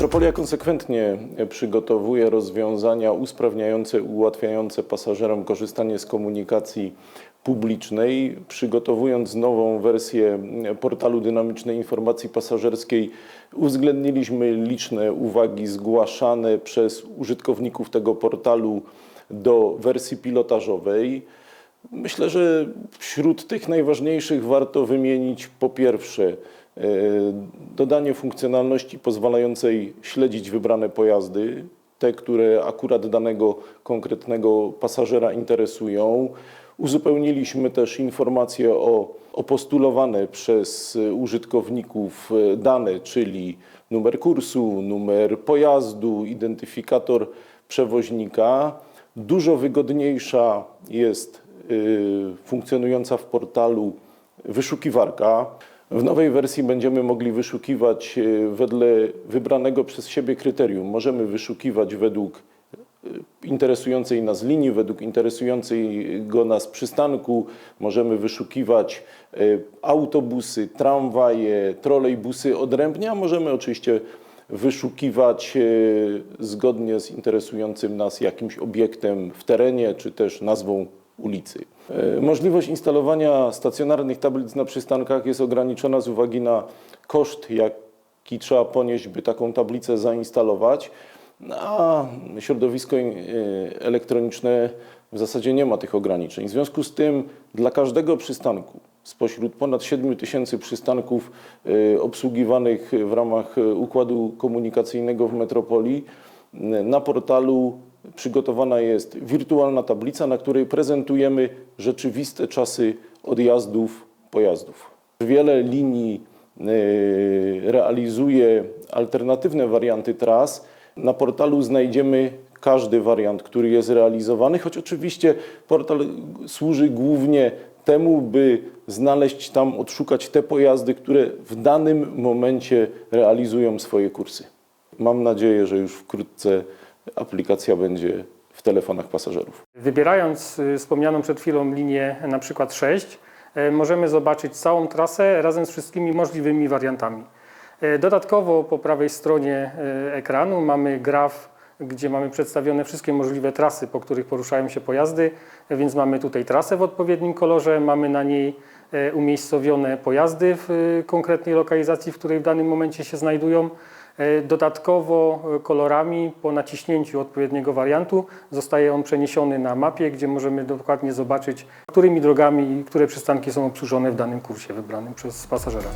Metropolia konsekwentnie przygotowuje rozwiązania usprawniające, ułatwiające pasażerom korzystanie z komunikacji publicznej. Przygotowując nową wersję portalu dynamicznej informacji pasażerskiej, uwzględniliśmy liczne uwagi zgłaszane przez użytkowników tego portalu do wersji pilotażowej. Myślę, że wśród tych najważniejszych warto wymienić po pierwsze dodanie funkcjonalności pozwalającej śledzić wybrane pojazdy, te, które akurat danego konkretnego pasażera interesują. Uzupełniliśmy też informacje o, o postulowane przez użytkowników e, dane, czyli numer kursu, numer pojazdu, identyfikator przewoźnika. Dużo wygodniejsza jest y, funkcjonująca w portalu wyszukiwarka. W nowej wersji będziemy mogli wyszukiwać y, wedle wybranego przez siebie kryterium. Możemy wyszukiwać według y, interesującej nas linii, według interesującego nas przystanku. Możemy wyszukiwać y, autobusy, tramwaje, trolejbusy odrębnie, a możemy oczywiście wyszukiwać zgodnie z interesującym nas jakimś obiektem w terenie, czy też nazwą ulicy. Y, Możliwość instalowania stacjonarnych tablic na przystankach jest ograniczona z uwagi na koszt, jaki trzeba ponieść, by taką tablicę zainstalować. A środowisko y, elektroniczne w zasadzie nie ma tych ograniczeń. W związku z tym dla każdego przystanku spośród ponad 7 tysięcy przystanków y, obsługiwanych w ramach układu komunikacyjnego w metropolii na portalu przygotowana jest wirtualna tablica, na której prezentujemy rzeczywiste czasy odjazdów pojazdów. Wiele linii y, realizuje alternatywne warianty tras. Na portalu znajdziemy każdy wariant, który jest realizowany, choć oczywiście portal służy głównie temu, by znaleźć tam, odszukać te pojazdy, które w danym momencie realizują swoje kursy. Mam nadzieję, że już wkrótce aplikacja będzie w telefonach pasażerów. Wybierając y, wspomnianą przed chwilą linię na przykład 6, e, możemy zobaczyć całą trasę razem z wszystkimi możliwymi wariantami. E, Dodatkowo po prawej stronie ekranu mamy graf, gdzie mamy przedstawione wszystkie możliwe trasy, po których poruszają się pojazdy, więc mamy tutaj trasę w odpowiednim kolorze, mamy na niej umiejscowione pojazdy w konkretnej lokalizacji, w której w danym momencie się znajdują. E, Dodatkowo e, kolorami po naciśnięciu odpowiedniego wariantu zostaje on przeniesiony na mapie, gdzie możemy dokładnie zobaczyć, którymi drogami i które przystanki są obsłużone w danym kursie wybranym przez pasażera.